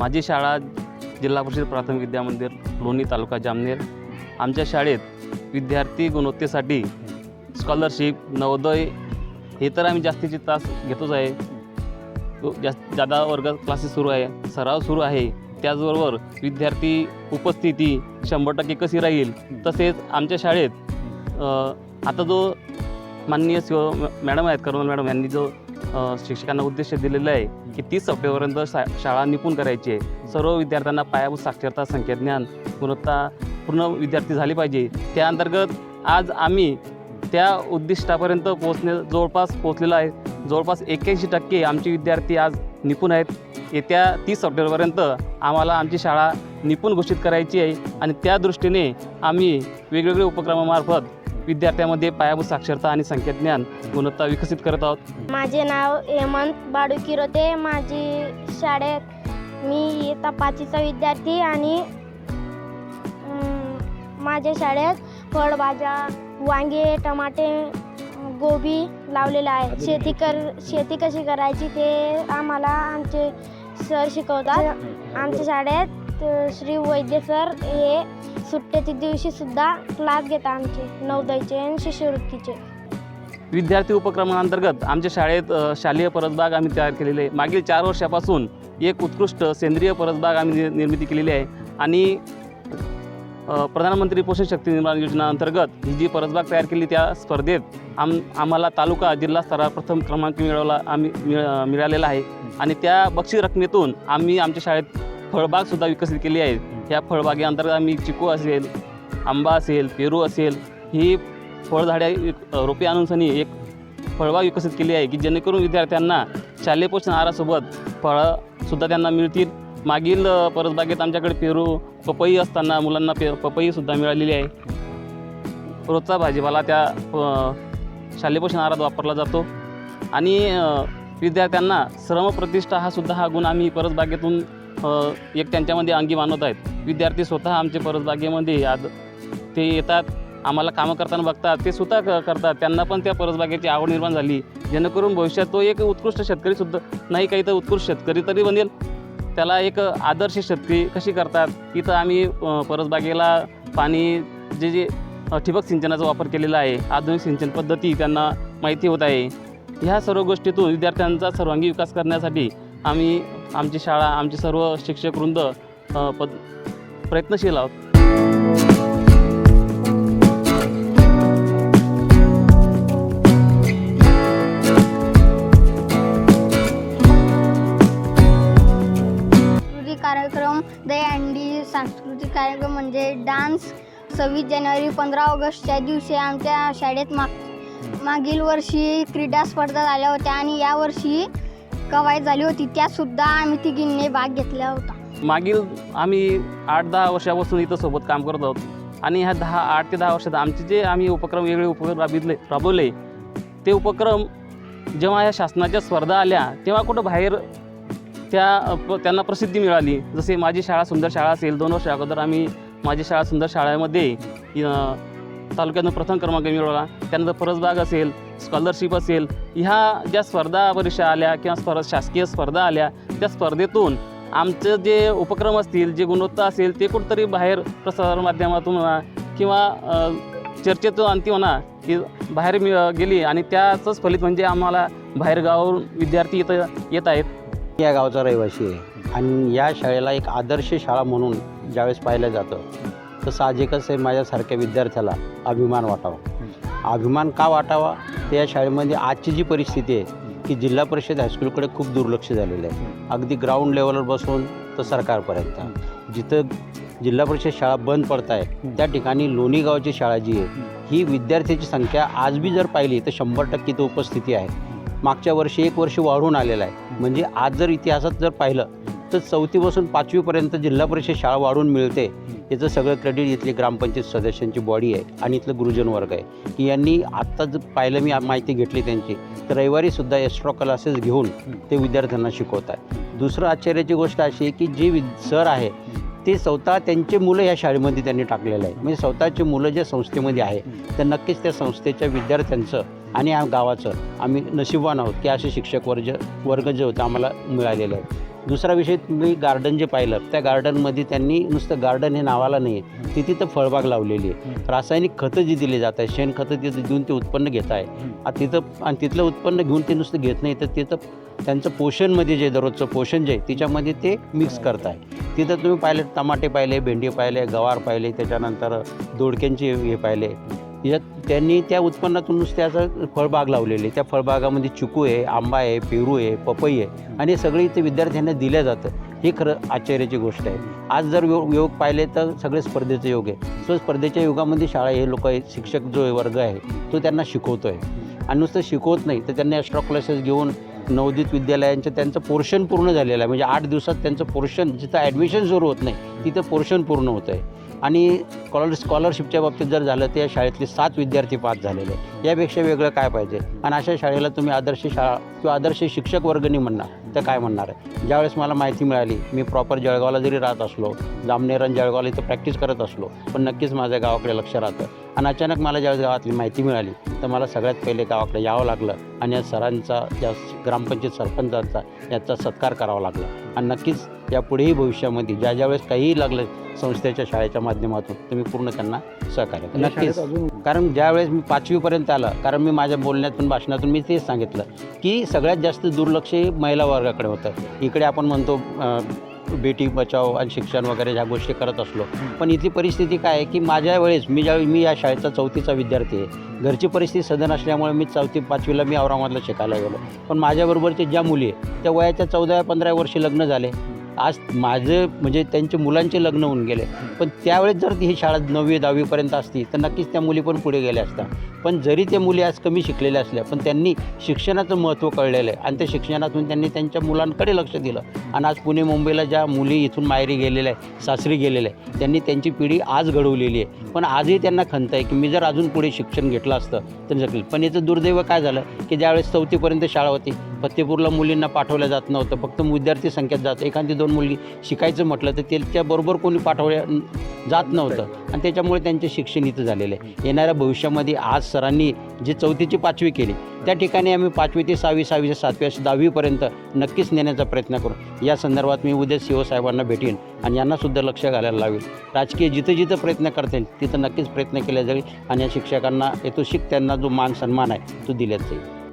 माझी शाळा जिल्हा परिषद प्राथमिक विद्या मंदिर लोणी तालुका जामनेर. आमच्या शाळेत विद्यार्थी गुणवत्तेसाठी स्कॉलरशिप नवोदय हे तर आम्ही जास्तीचे तास घेतोच आहे. तो जास्त जादा वर्ग क्लासेस सुरू आहे सराव सुरू आहे त्याचबरोबर विद्यार्थी उपस्थिती शंभर टक्के कशी राहील तसेच आमच्या शाळेत आता जो माननीय शिव मॅडम आहेत करुणा मॅडम यांनी जो शिक्षकांना उद्देश दिलेला आहे की तीस सप्टेंबरपर्यंत शा शाळा निपुण करायची आहे? सर्व विद्यार्थ्यांना पायाभूत साक्षरता संख्याज्ञान गुणवत्ता पूर्ण विद्यार्थी झाली पाहिजे. त्या अंतर्गत आज आम्ही त्या उद्दिष्टापर्यंत पोहोचणे जवळपास पोहोचलेलो आहे. जवळपास एक्याऐंशी टक्के आमचे विद्यार्थी आज निपुण आहेत. येत्या तीस सप्टेंबरपर्यंत आम्हाला आमची शाळा निपुण घोषित करायची आहे. आणि त्या दृष्टीने आम्ही वेगवेगळे उपक्रमामार्फत विद्यार्थ्यांमध्ये पायाभूत साक्षरता आणि संख्याज्ञान गुणवत्ता विकसित करत आहोत. माझे नाव हेमंत बाडू किरोते माझी शाळेत मी इयत्ता पाचवीचा विद्यार्थी आणि माझ्या शाळेत फळभाज्या वांगे टमाटे गोबी लावलेलं आहे. शेती कर शेती कशी करायची ते आम्हाला आमचे सर शिकवतात. आमच्या शाळेत श्री वैद्य सर हे सुट्ट्याच्या दिवशी सुद्धा क्लास घेतात आमचे नवदयचे आणि शिष्यवृत्तीचे. विद्यार्थी उपक्रमांतर्गत आमच्या शाळेत शालेय परसबाग आम्ही तयार केलेले आहे. मागील चार वर्षापासून एक उत्कृष्ट सेंद्रिय परसबाग आम्ही नि- निर्मिती केलेली आहे. आणि प्रधानमंत्री पोषण शक्ती निर्माण योजना अंतर्गत ही जी परसबाग तयार केली त्या स्पर्धेत आम आम्हाला तालुका जिल्हा स्तरावर प्रथम क्रमांक मिळवला आम्ही मिळालेला आहे. आणि त्या बक्षीस रकमेतून आम्ही आमच्या शाळेत फळबागसुद्धा विकसित केली आहे. ह्या फळबागेअंतर्गत आम्ही चिकू असेल आंबा असेल पेरू असेल ही फळझाडे रोपे आणून सनी एक फळबाग विकसित केली आहे की जेणेकरून विद्यार्थ्यांना शालेय पोषण आहारासोबत फळंसुद्धा त्यांना मिळतील. मागील परसबागेत आमच्याकडे पेरू पपई असताना मुलांना पे पपईसुद्धा मिळालेली आहे. रोजचा भाजीपाला त्या शालेय पोषण आहारात वापरला जातो. आणि विद्यार्थ्यांना श्रमप्रतिष्ठा हा सुद्धा हा गुण आम्ही परसबागेतून एक त्यांच्यामध्ये अंगी मानवत आहेत. विद्यार्थी स्वतः आमचे परसबागेमध्ये आज ते येतात आम्हाला कामं करताना बघतात ते स्वतः क- करतात. त्यांना पण त्या परसबागेची आवड निर्माण झाली. जेणेकरून भविष्यात तो एक उत्कृष्ट शेतकरी सुद्धा नाही काही तर उत्कृष्ट शेतकरी तरी बनेल. त्याला एक आदर्श शेतकरी कशी करतात? इथं आम्ही परसबागेला पाणी जे जे ठिबक सिंचनाचा वापर केलेला आहे आधुनिक सिंचन पद्धती त्यांना माहिती होत आहे. ह्या सर्व गोष्टीतून विद्यार्थ्यांचा सर्वांगी विकास करण्यासाठी आम्ही आमची शाळा आमचे सर्व शिक्षक वृंद पद प्रयत्नशील आहोत. सांस्कृतिक कार्यक्रम दहीहंडी सांस्कृतिक कार्यक्रम म्हणजे डान्स. सव्वीस जानेवारी पंधरा ऑगस्टच्या दिवशी आमच्या शाळेत माग मागील वर्षी क्रीडा स्पर्धा झाल्या होत्या आणि यावर्षी कवायत झाली होती त्यातसुद्धा आम्ही तिघींनी भाग घेतला होता. मागील आम्ही आठ दहा वर्षापासून इथं सोबत काम करत आहोत. आणि ह्या दहा आठ ते दहा वर्षात आमचे जे आम्ही उपक्रम वेगळे उपक्रम राबितले राबवले ते उपक्रम जेव्हा ह्या शासनाच्या स्पर्धा आल्या तेव्हा कुठं बाहेर त्या त्यांना प्रसिद्धी मिळाली. जसे माझी शाळा सुंदर शाळा असेल दोन वर्ष अगोदर आम्ही माझी शाळा सुंदर शाळेमध्ये तालुक्यातून प्रथम क्रमांक मिळवला. त्यानंतर परसबाग असेल स्कॉलरशिप असेल ह्या ज्या स्पर्धा परीक्षा आल्या किंवा स्पर्धा शासकीय स्पर्धा आल्या त्या स्पर्धेतून आमचं जे उपक्रम असतील जे गुणवत्ता असेल ते कुठंतरी बाहेर प्रसारमाध्यमातून म्हणा किंवा चर्चेतून आणती म्हणा की बाहेर मि गेली आणि त्याचंच फलित म्हणजे आम्हाला बाहेरगावावरून विद्यार्थी इथं येत आहेत. या गावचा रहिवासी आहे आणि या शाळेला एक आदर्श शाळा म्हणून ज्यावेळेस पाहिलं जातं तर साहजिकच आहे माझ्यासारख्या विद्यार्थ्याला अभिमान वाटावा. अभिमान का वाटावा? तर या शाळेमध्ये आजची जी परिस्थिती आहे की जिल्हा परिषद हायस्कूलकडे खूप दुर्लक्ष झालेलं आहे. अगदी ग्राउंड लेवलवर बसून तर सरकारपर्यंत. जिथं जिल्हा परिषद शाळा बंद पडत आहे त्या ठिकाणी लोणीगावची शाळा जी आहे ही विद्यार्थ्याची संख्या आज बी जर पाहिली तर शंभर टक्के इथं उपस्थिती आहे. मागच्या वर्षी एक वर्ष वाढून आलेलं आहे. म्हणजे आज जर इतिहासात जर पाहिलं तर चौथीपासून पाचवीपर्यंत जिल्हा परिषद शाळा वाढून मिळते. याचं सगळं क्रेडिट इथली ग्रामपंचायत सदस्यांची बॉडी आहे आणि इथलं गुरुजन वर्ग आहे. की यांनी आत्ता जर पाहिलं मी माहिती घेतली त्यांची तर रविवारीसुद्धा एक्स्ट्रा क्लासेस घेऊन ते विद्यार्थ्यांना शिकवत आहे दुसरं आश्चर्याची गोष्ट अशी आहे की जे वि सर आहे ते स्वतः त्यांचे मुलं या शाळेमध्ये त्यांनी टाकलेलं आहे. म्हणजे स्वतःचे मुलं ज्या संस्थेमध्ये आहे तर नक्कीच त्या संस्थेच्या विद्यार्थ्यांचं आणि या गावाचं आम्ही नशीबवान आहोत की असे शिक्षक वर्ग वर्ग जे होते आम्हाला मिळालेले आहेत. दुसरा विषय तुम्ही गार्डन जे पाहिलं त्या गार्डनमध्ये त्यांनी नुसतं गार्डन हे नावाला नाही आहे. ती तिथं फळबाग लावलेली आहे. रासायनिक खतं जी दिली जात आहे शेणखतं तिथं देऊन ते उत्पन्न घेत आहे. आ तिथं आणि तिथलं उत्पन्न घेऊन ते नुसतं घेत नाही तर तिथं त्यांचं पोषणमध्ये जे दररोजचं पोषण जे आहे तिच्यामध्ये ते मिक्स करत आहे तिथं तुम्ही पाहिले टमाटे पाहिले भेंडी पाहिले गवार पाहिले त्याच्यानंतर दोडक्यांचे हे पाहिले. यात त्यांनी त्या उत्पन्नातून नुसते असं फळबाग लावलेली आहे. त्या फळबागामध्ये चिकू आहे आंबा आहे पेरू आहे पपई आहे आणि हे सगळे इथे विद्यार्थ्यांना दिलं जातं. हे खरं आश्चर्याची गोष्ट आहे. आज जर योग योग पाहिले तर सगळे स्पर्धेचे योग आहे सो स्पर्धेच्या युगामध्ये शाळा हे लोक आहेत. शिक्षक जो वर्ग आहे तो त्यांना शिकवतो आहे आणि नुसतं शिकवत नाही तर त्यांनी एक्स्ट्रा क्लासेस घेऊन नवोदित विद्यालयांचं त्यांचं पोर्शन पूर्ण झालेलं आहे. म्हणजे आठ दिवसात त्यांचं पोर्शन जिथं ॲडमिशन सुरू होत नाही तिथं पोर्शन पूर्ण होतं आहे आणि स्कॉलर स्कॉलरशिपच्या बाबतीत जर झालं तर या शाळेतले सात विद्यार्थी पास झालेले. यापेक्षा वेगळं काय पाहिजे? आणि अशा शाळेला तुम्ही आदर्श शाळा किंवा आदर्श शिक्षक वर्गणी म्हणणार. तर काय म्हणणार आहे? ज्यावेळेस मला माहिती मिळाली मी प्रॉपर जळगावला जरी राहत असलो जामनेर आणि जळगावला इथं प्रॅक्टिस करत असलो पण नक्कीच माझ्या गावाकडे लक्ष राहतं. आणि अचानक मला ज्यावेळेस गावातली माहिती मिळाली तर मला सगळ्यात पहिले गावाकडे यावं लागलं आणि या सरांचा या ग्रामपंचायत सरपंचांचा याचा सत्कार करावा लागला. आणि नक्कीच यापुढेही भविष्यामध्ये ज्या ज्यावेळेस काहीही लागलं संस्थेच्या शाळेच्या माध्यमातून तुम्ही पूर्ण त्यांना सहकार्य करा. नक्कीच. कारण ज्यावेळेस मी पाचवीपर्यंत आला कारण मी माझ्या बोलण्यातून भाषणातून मी तेच सांगितलं की सगळ्यात जास्त दुर्लक्ष हे महिला वर्गाकडे होतं इकडे आपण म्हणतो बेटी बचाव आणि शिक्षण वगैरे ह्या गोष्टी करत असलो. पण इथली परिस्थिती काय आहे की माझ्या वेळेस मी ज्यावेळी मी या शाळेचा चौथीचा विद्यार्थी आहे. घरची परिस्थिती सदन असल्यामुळे मी चौथी पाचवीला मी औरंगाबादला शिकायला गेलो. पण माझ्याबरोबरचे ज्या मुली आहे त्या वयाच्या चौदा पंधरा वर्षी लग्न झाले. आज माझं म्हणजे त्यांच्या मुलांचे लग्न होऊन गेले. पण त्यावेळेस जर ही शाळा नववी दहावीपर्यंत असती तर नक्कीच त्या मुली पण पुढे गेल्या असत्या. पण जरी त्या मुली आज कमी शिकलेल्या असल्या पण त्यांनी शिक्षणाचं महत्त्व कळलेलं आहे. आणि त्या शिक्षणातून त्यांनी त्यांच्या मुलांकडे लक्ष दिलं. आणि आज पुणे मुंबईला ज्या मुली इथून माहेरी गेलेल्या आहे सासरी गेलेल्या आहे त्यांनी त्यांची पिढी आज घडवलेली आहे. पण आजही त्यांना खंत आहे की मी जर अजून पुढे शिक्षण घेतलं असतं तर जगेल. पण याचं दुर्दैव काय झालं? की ज्यावेळेस चौथीपर्यंत शाळा होती फतेपूरला मुलींना पाठवलं जात नव्हतं. फक्त विद्यार्थी संख्येत जात. एखादी दोन मुलगी शिकायचं म्हटलं तर त्याच्याबरोबर कोणी पाठवल्या जात नव्हतं. आणि त्याच्यामुळे त्यांचे शिक्षण इथं झालेलं आहे. येणाऱ्या भविष्यामध्ये आज सरांनी जी चौथीची पाचवी केली त्या ठिकाणी आम्ही पाचवी ते सहावी सहावी ते सातवी अशी दहावीपर्यंत नक्कीच नेण्याचा प्रयत्न करू. या संदर्भात मी उद्या सी ओ साहेबांना आणि यांनासुद्धा लक्ष घालायला लावेल राजकीय जिथं जिथं प्रयत्न करतील तिथं नक्कीच प्रयत्न केले जाईल आणि या शिक्षकांना येतो शिक त्यांना जो मान सन्मान आहे तो दिल्याच जाईल.